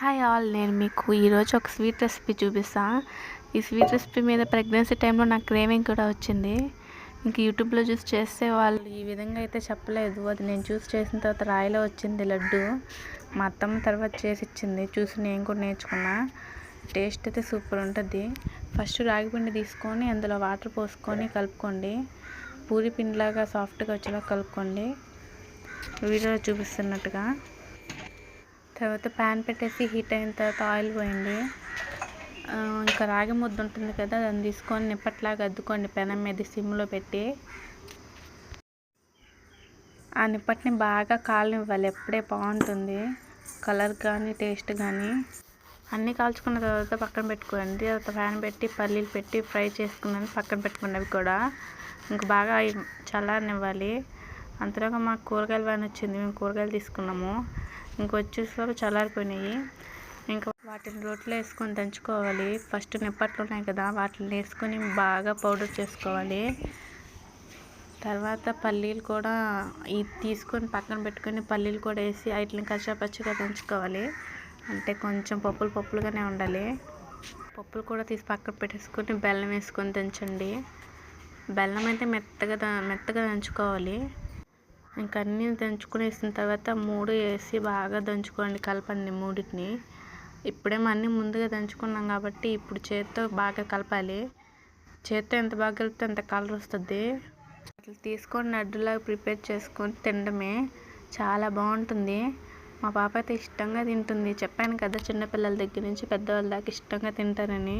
Hi all నేను మీకు ఈరోజు ఒక స్వీట్ రెసిపీ చూపిస్తా ఈ స్వీట్ రెసిపీ మీద ప్రెగ్నెన్సీ టైంలో నాకు క్రేవింగ్ కూడా వచ్చింది. ఇంక యూట్యూబ్లో చూసి చేస్తే వాళ్ళు ఈ విధంగా అయితే చెప్పలేదు. అది నేను చూసి చేసిన తర్వాత రాయిలో వచ్చింది లడ్డు. మా అత్తమ్మ తర్వాత చేసి ఇచ్చింది. చూసి నేను కూడా నేర్చుకున్నా. టేస్ట్ అయితే సూపర్ ఉంటుంది. ఫస్ట్ రాగి పిండి తీసుకొని అందులో వాటర్ పోసుకొని కలుపుకోండి. పూరి పిండిలాగా సాఫ్ట్గా వచ్చేలా కలుపుకోండి. వీడియోలో చూపిస్తున్నట్టుగా. తర్వాత ప్యాన్ పెట్టేసి హీట్ అయిన తర్వాత ఆయిల్ పోయండి. ఇంకా రాగి ముద్ద ఉంటుంది కదా దాన్ని తీసుకొని నిప్పట్లాగా అద్దుకోండి పెనం మీద సిమ్లో పెట్టి. ఆ నిప్పటిని బాగా కాలనివ్వాలి ఎప్పుడే బాగుంటుంది. కలర్ కానీ టేస్ట్ కానీ. అన్నీ కాల్చుకున్న తర్వాత పక్కన పెట్టుకోండి. తర్వాత ఫ్యాన్ పెట్టి పల్లీలు పెట్టి ఫ్రై చేసుకున్నాను పక్కన పెట్టుకోండి అవి కూడా. ఇంక బాగా చల్లారనివ్వాలి. అంతలోగా మాకు కూరగాయలు వ్యాన్ వచ్చింది మేము కూరగాయలు తీసుకున్నాము. ఇంకొచ్చేసరికి చల్లారిపోయినాయి. ఇంకా వాటిని రోట్లో వేసుకొని దంచుకోవాలి. ఫస్ట్ నిప్పట్లు ఉన్నాయి కదా వాటిని వేసుకొని బాగా పౌడర్ చేసుకోవాలి. తర్వాత పల్లీలు కూడా ఇది తీసుకొని పక్కన పెట్టుకొని పల్లీలు కూడా వేసి వాటిని కచ్చాపచ్చిగా దంచుకోవాలి. అంటే కొంచెం పప్పులు పప్పులుగానే ఉండాలి. పప్పులు కూడా తీసి పక్కన పెట్టేసుకొని బెల్లం వేసుకొని దంచండి. బెల్లం అయితే మెత్తగా మెత్తగా దంచుకోవాలి. ఇంకా అన్నీ దంచుకునేసిన తర్వాత మూడు వేసి బాగా దంచుకోండి కలపండి మూడింటిని. ఇప్పుడేమో అన్నీ ముందుగా దంచుకున్నాం కాబట్టి ఇప్పుడు చేత్తో బాగా కలపాలి. చేత్తో ఎంత బాగా కలిపితే అంత కలర్ వస్తుంది. అట్లా తీసుకొని లడ్డులాగా ప్రిపేర్ చేసుకొని తినడమే చాలా బాగుంటుంది. మా పాప అయితే ఇష్టంగా తింటుంది. చెప్పాను కదా చిన్నపిల్లల దగ్గర నుంచి పెద్దవాళ్ళ దాకా ఇష్టంగా తింటారని.